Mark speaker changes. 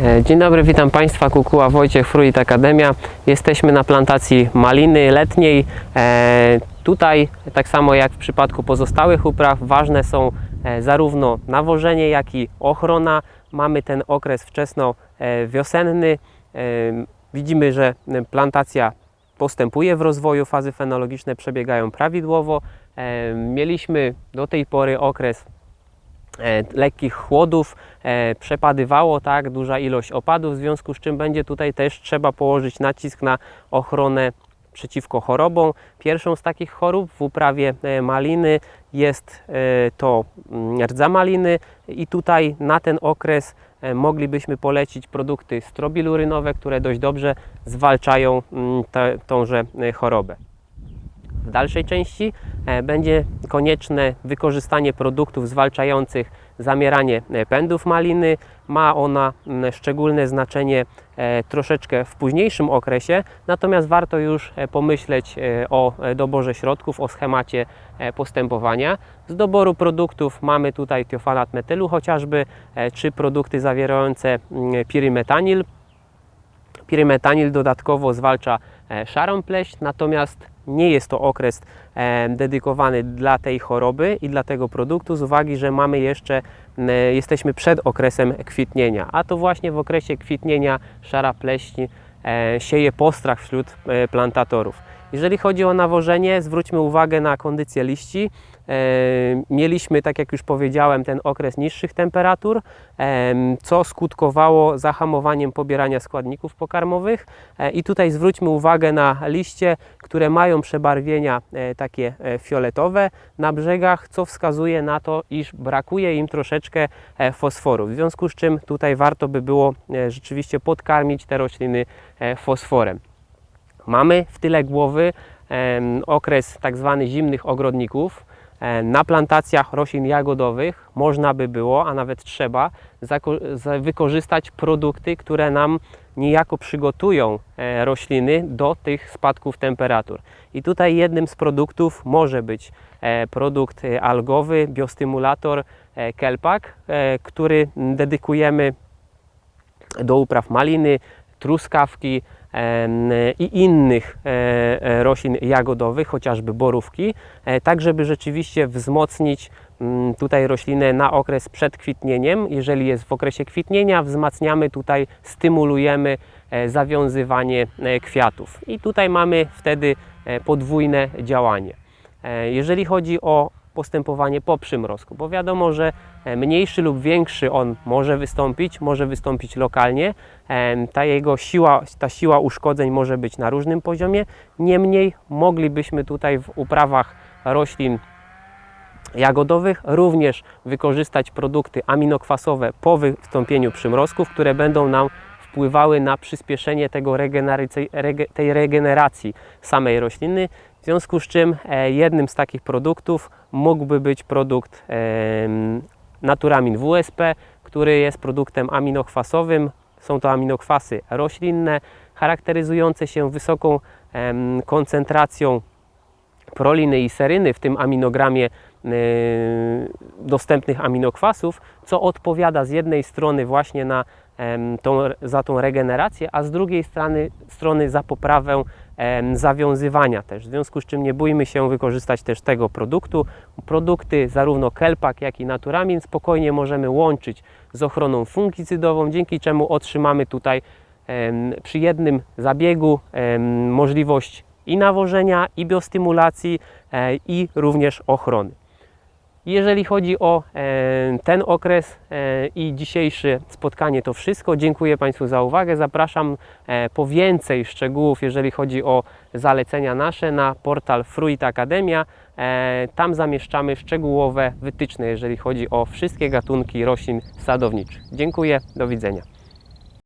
Speaker 1: E, Dzień dobry, witam Państwa, Kukuła Wojciech, Fruit Akademia. Jesteśmy na plantacji maliny letniej. E, Tutaj, tak samo jak w przypadku pozostałych upraw, ważne są e, zarówno nawożenie, jak i ochrona. Mamy ten okres wczesno-wiosenny. E, Widzimy, że plantacja postępuje w rozwoju, fazy fenologiczne przebiegają prawidłowo. Mieliśmy do tej pory okres lekkich chłodów, e, przepadywało tak, duża ilość opadów, w związku z czym będzie tutaj też trzeba położyć nacisk na ochronę przeciwko chorobom. Pierwszą z takich chorób w uprawie e, maliny jest e, to mm, rdza maliny i tutaj na ten okres e, moglibyśmy polecić produkty strobilurynowe, które dość dobrze zwalczają mm, tąże e, chorobę. W dalszej części e, będzie konieczne wykorzystanie produktów zwalczających zamieranie e, pędów maliny. Ma ona mm, szczególne znaczenie e, troszeczkę w późniejszym okresie, natomiast warto już pomyśleć o doborze środków, o schemacie postępowania. Z doboru produktów mamy tutaj tiofanat metylu chociażby, czy produkty zawierające mm, pirymetanil, Pirymetanil dodatkowo zwalcza szarą pleść, natomiast nie jest to okres e, dedykowany dla tej choroby i dla tego produktu z uwagi, że mamy jeszcze, jesteśmy przed okresem kwitnienia, a to właśnie w okresie kwitnienia szara pleśń e, sieje postrach wśród e, plantatorów. Jeżeli chodzi o nawożenie, zwróćmy uwagę na kondycję liści. E, Mieliśmy, tak jak już powiedziałem, ten okres niższych temperatur, em, co skutkowało zahamowaniem pobierania składników pokarmowych. E, I tutaj zwróćmy uwagę na liście, które mają przebarwienia e, takie e, fioletowe na brzegach, co wskazuje na to, iż brakuje im troszeczkę e, fosforu. W związku z czym tutaj warto by było e, rzeczywiście podkarmić te rośliny e, fosforem. Mamy w tyle głowy okres tak zwany zimnych ogrodników. E, Na plantacjach roślin jagodowych można by było, a nawet trzeba, wykorzystać produkty, które nam niejako przygotują e, rośliny do tych spadków temperatur. I tutaj jednym z produktów może być e, produkt algowy, biostymulator Kelpak, który dedykujemy do upraw maliny, truskawki i innych e, e, roślin jagodowych, chociażby borówki, e, tak żeby rzeczywiście wzmocnić mm, tutaj roślinę na okres przed kwitnieniem. Jeżeli jest w okresie kwitnienia, wzmacniamy tutaj, stymulujemy zawiązywanie kwiatów. I tutaj mamy wtedy podwójne działanie. Jeżeli chodzi o postępowanie po przymrozku, bo wiadomo, że e, mniejszy lub większy on może wystąpić, może wystąpić lokalnie. Em, Ta jego siła, ta siła uszkodzeń może być na różnym poziomie. Niemniej moglibyśmy tutaj w uprawach roślin jagodowych również wykorzystać produkty aminokwasowe po wystąpieniu przymrozków, które będą nam wpływały na przyspieszenie tego tej regeneracji samej rośliny. W związku z czym e, jednym z takich produktów mógłby być produkt em, Naturamin WSP, który jest produktem aminokwasowym. Są to aminokwasy roślinne, charakteryzujące się wysoką koncentracją proliny i seryny w tym aminogramie yy, dostępnych aminokwasów, co odpowiada z jednej strony właśnie na, tą, za tą regenerację, a z drugiej strony, strony za poprawę zawiązywania też. W związku z czym nie bójmy się wykorzystać też tego produktu. Produkty zarówno Kelpak, jak i Naturamin spokojnie możemy łączyć z ochroną fungicydową, dzięki czemu otrzymamy tutaj przy jednym zabiegu możliwość i nawożenia, i biostymulacji, e, i również ochrony. Jeżeli chodzi o e, ten okres e, i dzisiejsze spotkanie, to wszystko. Dziękuję Państwu za uwagę. Zapraszam e, po więcej szczegółów, jeżeli chodzi o zalecenia nasze, na portal Fruit Academia. E, Tam zamieszczamy szczegółowe wytyczne, jeżeli chodzi o wszystkie gatunki roślin sadowniczych. Dziękuję, do widzenia.